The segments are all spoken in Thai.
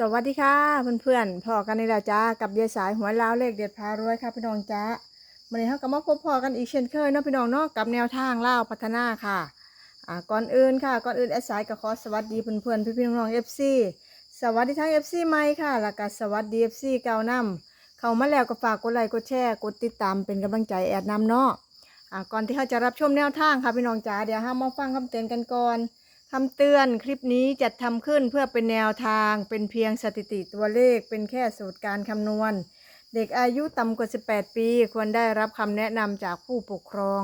สวัสดีค่ะเพื่อนๆพอกันในแล้วจ้ากับยายสายหัวล้าวเลขเด็ดพารวยค่ะพี่น้องจ้าวันนี้เราก็มาพบพอกันอีกเช่นเคยนะพี่น้องเนาะกับแนวทางเล่าพัฒนาค่ะอ่าก่อนอื่นค่ะก่อนอื่นแอดสายก็ขอสวัสดีเพื่อนๆพี่ๆน้องๆเอฟซีสวัสดีทั้งเอฟซีใหม่ค่ะแล้วก็สวัสดีเอฟซีเก่านำเข้ามาแล้วก็ฝากกดไลค์กดแชร์กดติดตามเป็นกำลังใจแอดนำเนาะอ่าก่อนที่เขาจะรับชมแนวทางค่ะพี่น้องจ้าเดี๋ยวห้ามมาฟังคำเตือนกันก่อน คำเตือนคลิปนี้จัดทำขึ้นเพื่อเป็นแนวทางเป็นเพียงสถิติตัวเลขเป็นแค่สูตรการคำนวณ เด็กอายุต่ำกว่า 18 ปี ควรได้รับคำแนะนำจากผู้ปกครอง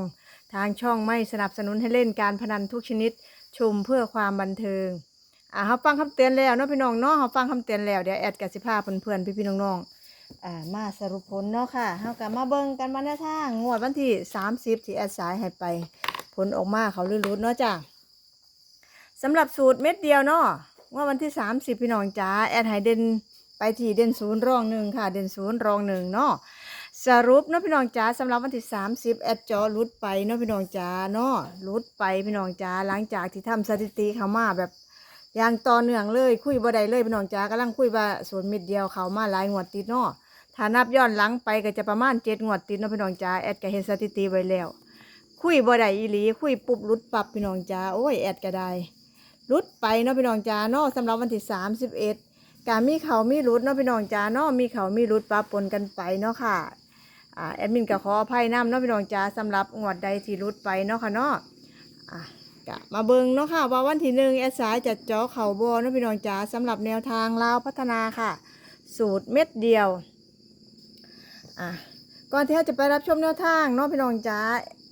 ทางช่องไม่สนับสนุนให้เล่นการพนันทุกชนิดชมเพื่อความบันเทิงอ่าเขาฟังคำเตือนแล้วเนาะพี่น้องเนาะเขาฟังคำเตือนแล้วเดี๋ยวแอดกับสิพาเพื่อนๆพี่ๆน้องๆอ่ามาสรุปผลเนาะค่ะเขากับมาเบิ่งกันมาแนวทางงวดวันที่ 30 ที่แอดสายให้ไป ผลออกมาเขาลื่นรุดเนาะจ้า สำหรับสูตรเม็ดเดียวเนาะว่าวันที่ 30 พี่น้องจ๋าแอดไฮเดนไปที่เด่นศูนย์รองหนึ่งค่ะ เด่นศูนย์รองหนึ่งเนาะสรุปเนาะพี่น้องจ๋าสำหรับวันที่ 30 แอดจอรุดไปเนาะพี่น้องจ๋าเนาะรุดไปพี่น้องจ๋าหลังจากที่ทำสถิติเขามาแบบอย่างต่อเนื่องเลย คุยบ่ได้เลยพี่น้องจ๋ากำลังคุยว่าสูตรเม็ดเดียวเขามาหลายงวดติดเนาะถ้านับย้อนหลังไปก็จะประมาณเจ็ดงวดติดเนาะพี่น้องจ๋าแอดก็เห็นสถิติไว้แล้ว คุยบ่ได้อีหลีคุยปุ๊บรุดปับพี่น้องจ๋าโอ้ยแอดก็ได้ รุดไปเนาะพี่น้องจ้าเนาะสำหรับวันที่สามสิบเอ็ดการมีเขามีรุดเนาะพี่น้องจ้าเนาะมีเขามีรุดปะปนกันไปเนาะค่ะอ่าแอดมินก็ขออภัยน้ำเนาะพี่น้องจ้าสำหรับงวดใดที่รุดไปเนาะค่ะเนาะอะกะมาเบิ่งเนาะค่ะว่าวันที่หนึ่งแอดสายจัดจอเข่าบอเนาะพี่น้องจ้าสำหรับแนวทางลาวพัฒนาค่ะ สูตรเม็ดเดียวอะก่อนที่เราจะไปรับชมแนวทางเนาะพี่น้องจ้า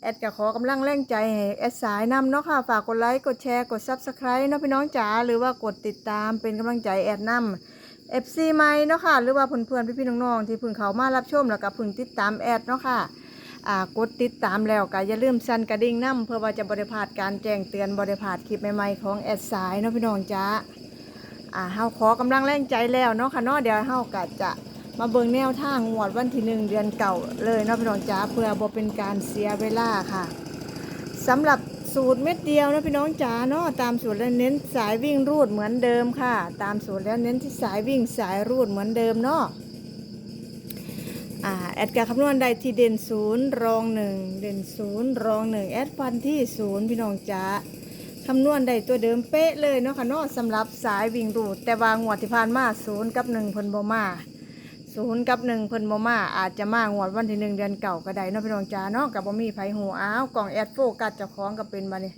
แอดก็ขอกำลังแรงใจให้แอดสายนำเนาะค่ะ ฝากกดไลค์ กดแชร์ กด Subscribe เนาะพี่น้องจ๋า หรือว่ากดติดตามเป็นกำลังใจแอดนำ FC ใหมเนาะค่ะ หรือว่าเพื่อนๆ พี่ๆ น้องๆ ที่เพิ่งเขามารับชมแล้วก็เพิ่งติดตามแอดเนาะค่ะอ่ากดติดตามแล้วก็อย่าลืมสั่นกระดิ่งนํเพื่อว่าจะบริพาดการแจ้งเตือนบริพาดคลิปใหม่ๆของแอดสายเนาะพี่น้องจ๋าอ่าเฮาขอกำลังแรงใจแล้วเนาะค่ะเนาะเดี๋ยวเฮาก็จะ มาเบิงแนวทางงวดวันที่หนึ่งเดือนเก่าเลยเนาะพี่น้องจ๋าเพื่อบ่เป็นการเสียเวลาค่ะสำหรับสูตรเม็ดเดียวนะพี่น้องจ๋าเนาะตามสูตรแล้วเน้นสายวิ่งรูดเหมือนเดิมค่ะ ตามสูตรแล้วเน้นที่สายวิ่งสายรูดเหมือนเดิมเนาะอ่าแอดการคำนวณได้ที่เด่นศูนย์รองหนึ่งเด่นศูนย์รองหนึ่งแอดฟันที่ศูนย์พี่น้องจ๋าคำนวณได้ตัวเดิมเป๊ะเลยเนาะค่ะเนาะสำหรับสายวิ่งรูดแต่วางวดที่ผ่านมาศูนย์กับหนึ่งพนบมา ศูนย์กับหนึ่งเพิ่นบ่มาอาจจะมางวดวันที่หนึ่งเดือนเก่าก็ได้เนาะพี่น้องจ้าเนาะกับบ่มีไผหูอ้าวกล่องแอดโฟกัสเจ้าของก็เป็นมาเนี่ย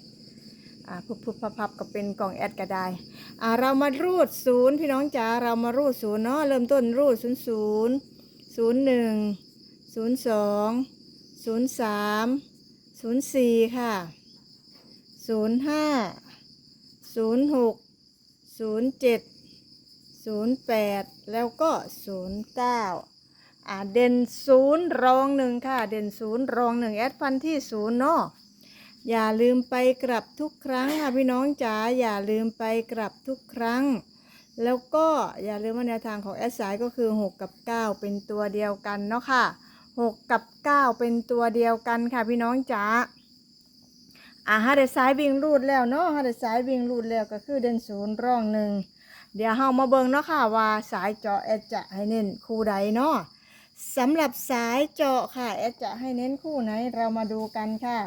อ่าพุบพุบพับพับก็เป็นกล่องแอดก็ได้อ่าเรามารูดศูนย์พี่น้องจ้าเรามารูดศูนย์เนาะเริ่มต้นรูดศูนย์ศูนย์ศูนย์หนึ่งศูนย์สองศูนย์สามศูนย์สี่ค่ะศูนย์ห้าศูนย์หกศูนย์เจ็ด ศูนย์แปดแล้วก็ศูนย์เก้าอ่าเด่นศูนย์รองหนึ่งค่ะ เด่นศูนย์รองหนึ่งแอดฟันที่ศูนย์เนาะอย่าลืมไปกลับทุกครั้งค่ะพี่น้องจ๋าอย่าลืมไปกลับทุกครั้ง แล้วก็อย่าลืมว่าแนวทางของแอดสายก็คือ 6 กับ 9 เป็นตัวเดียวกันเนาะค่ะ 6 กับ 9 เป็นตัวเดียวกันค่ะพี่น้องจ๋าอ่าฮาเดสายวิ่งรูดแล้วเนาะฮาเดสายวิ่งรูดแล้วก็คือเด่นศูนย์รองหนึ่ง เดี๋ยวเฮามาเบิ่งเนาะค่ะว่าสายเจาะแอดจะให้เน้นคู่ใดเนาะสำหรับสายเจาะค่ะแอดจะให้เน้นคู่ไหนเรามาดูกันค่ะ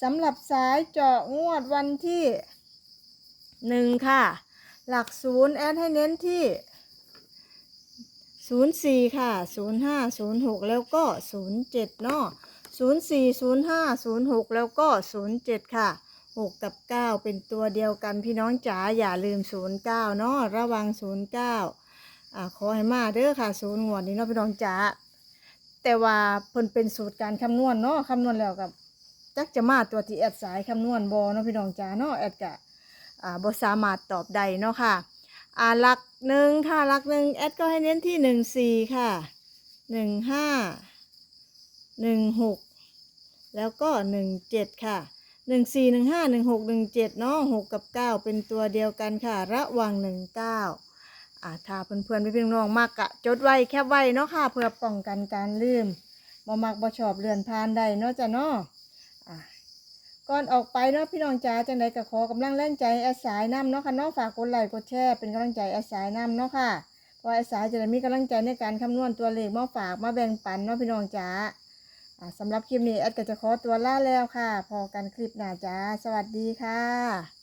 สำหรับสายเจาะงวดวันที่หนึ่งค่ะ หลักศูนย์แอดให้เน้นที่ศูนย์สี่ค่ะศูนย์ห้าศูนย์หกแล้วก็ศูนย์เจ็ดเนาะ ศูนย์สี่ศูนย์ห้าศูนย์หกแล้วก็ศูนย์เจ็ดค่ะหกกับเก้าเป็นตัวเดียวกันพี่น้องจ๋าอย่าลืมศูนย์เก้าเนาะระวังศูนย์เก้าอ่าขอให้มาเด้อค่ะศูนย์งวดนี้เนาะพี่น้องจ๋าแต่ว่าเพิ่นเป็นสูตรการคำนวณเนาะคำนวณแล้วกับจักจะมาตัวที่แอดสายคำนวณบอเนาะพี่น้องจ๋าเนาะแอดกะอ่าบ่สามารถตอบได้เนาะค่ะอ่าหลักหนึ่งค่ะหลักหนึ่งแอดก็ให้เน้นที่หนึ่งสี่ค่ะหนึ่งห้าหนึ่งหก แล้วก็ 17 ค่ะ 1 4 1 5 1 6 1 7เนาะ6กับ 9 เป็นตัวเดียวกันค่ะ ระวัง 19อ่าถ้าเพื่อนเพื่อนพี่น้องมากกะ จดไว้แคบไว้เนาะค่ะ เพื่อป้องกันการลืมบ่มักบ่ชอบเรือนพานได้เนาะจ้ะเนาะอ่าก่อนออกไปเนาะพี่น้องจ๋าจังไดก็ขอกำลังแรงใจอาศัยน้ำเนาะค่ะเนาะฝากกดไลค์กดแชร์เป็นกำลังใจอาศัยน้ำเนาะค่ะพออาศัยจะได้มีกำลังใจในการคำนวณตัวเลขมาฝากมาแบ่งปันเนาะพี่น้องจ๋า สำหรับคลิปนี้แอดก็จะขอตัวลาแล้วค่ะ พอกันคลิปหน้าจ้า สวัสดีค่ะ